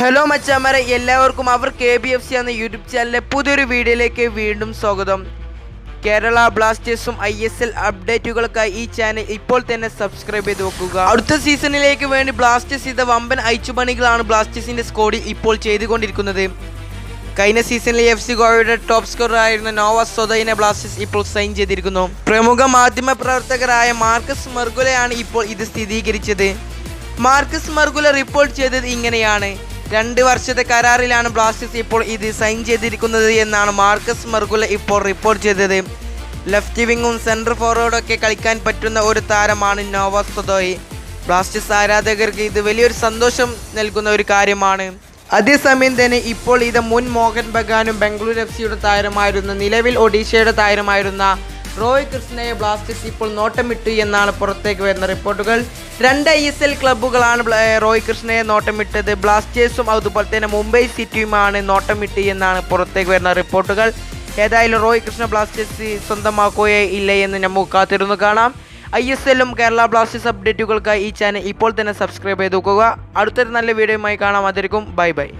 Hello മച്ചാമാരെ. എല്ലാവർക്കും അവർ കെ ബി എഫ് സി എന്ന യൂട്യൂബ് ചാനലിലെ പുതിയൊരു വീഡിയോയിലേക്ക് വീണ്ടും സ്വാഗതം. കേരള ബ്ലാസ്റ്റേഴ്സും ഐ എസ് എൽ അപ്ഡേറ്റുകൾക്കായി ഈ ചാനൽ ഇപ്പോൾ തന്നെ സബ്സ്ക്രൈബ് ചെയ്ത് വെക്കുക. അടുത്ത സീസണിലേക്ക് വേണ്ടി ബ്ലാസ്റ്റേഴ്സ് ചെയ്ത വമ്പൻ അയച്ചുപണികളാണ് ബ്ലാസ്റ്റേഴ്സിന്റെ സ്കോഡിൽ ഇപ്പോൾ ചെയ്തുകൊണ്ടിരിക്കുന്നത്. കഴിഞ്ഞ സീസണിലെ എഫ് സി ഗോവയുടെ ടോപ്പ് സ്കോറായിരുന്ന നോവ സൊദൈനെ ബ്ലാസ്റ്റേഴ്സ് ഇപ്പോൾ സൈൻ ചെയ്തിരിക്കുന്നു. പ്രമുഖ മാധ്യമ പ്രവർത്തകരായ മാർക്കസ് മെർഗുലയാണ് ഇപ്പോൾ ഇത് സ്ഥിരീകരിച്ചത്. മാർക്കസ് മർഗുല റിപ്പോർട്ട് ചെയ്തത് ഇങ്ങനെയാണ്. രണ്ട് വർഷത്തെ കരാറിലാണ് ബ്ലാസ്റ്റേഴ്സ് ഇപ്പോൾ ഇത് സൈൻ ചെയ്തിരിക്കുന്നത് എന്നാണ് മാർക്കസ് മർഗുല ഇപ്പോൾ റിപ്പോർട്ട് ചെയ്തത്. ലെഫ്റ്റ് വിങ്ങും സെൻട്രൽ ഫോർവേഡൊക്കെ കളിക്കാൻ പറ്റുന്ന ഒരു താരമാണ് നോവ സൊദോയ്. ബ്ലാസ്റ്റേഴ്സ് ആരാധകർക്ക് ഇത് വലിയൊരു സന്തോഷം നൽകുന്ന ഒരു കാര്യമാണ്. അതേസമയം തന്നെ ഇപ്പോൾ ഇത് മുൻ മോഹൻ ബഗാനും ബംഗളൂരു എഫ് സിയുടെ താരമായിരുന്ന നിലവിൽ ഒഡീഷയുടെ താരമായിരുന്ന റോയ് കൃഷ്ണയെ ബ്ലാസ്റ്റേഴ്സ് ഇപ്പോൾ നോട്ടമിട്ടു എന്നാണ് പുറത്തേക്ക് വരുന്ന റിപ്പോർട്ടുകൾ. രണ്ട് ഐ എസ് എൽ ക്ലബ്ബുകളാണ് റോയ് കൃഷ്ണയെ നോട്ടമിട്ടത്. ബ്ലാസ്റ്റേഴ്സും അതുപോലെ തന്നെ മുംബൈ സിറ്റിയുമാണ് നോട്ടമിട്ട് എന്നാണ് പുറത്തേക്ക് വരുന്ന റിപ്പോർട്ടുകൾ. ഏതായാലും റോയ് കൃഷ്ണ ബ്ലാസ്റ്റേഴ്സ് സ്വന്തമാക്കുകയോ ഇല്ല എന്ന് നമുക്ക് കാത്തിരുന്നു കാണാം. ഐ എസ് എല്ലും കേരള ബ്ലാസ്റ്റേഴ്സ് അപ്ഡേറ്റുകൾക്കായി ഈ ചാനൽ ഇപ്പോൾ തന്നെ സബ്സ്ക്രൈബ് ചെയ്ത് നോക്കുക അടുത്തൊരു നല്ല വീഡിയോയുമായി കാണാം. അതിരിക്കും ബൈ ബൈ.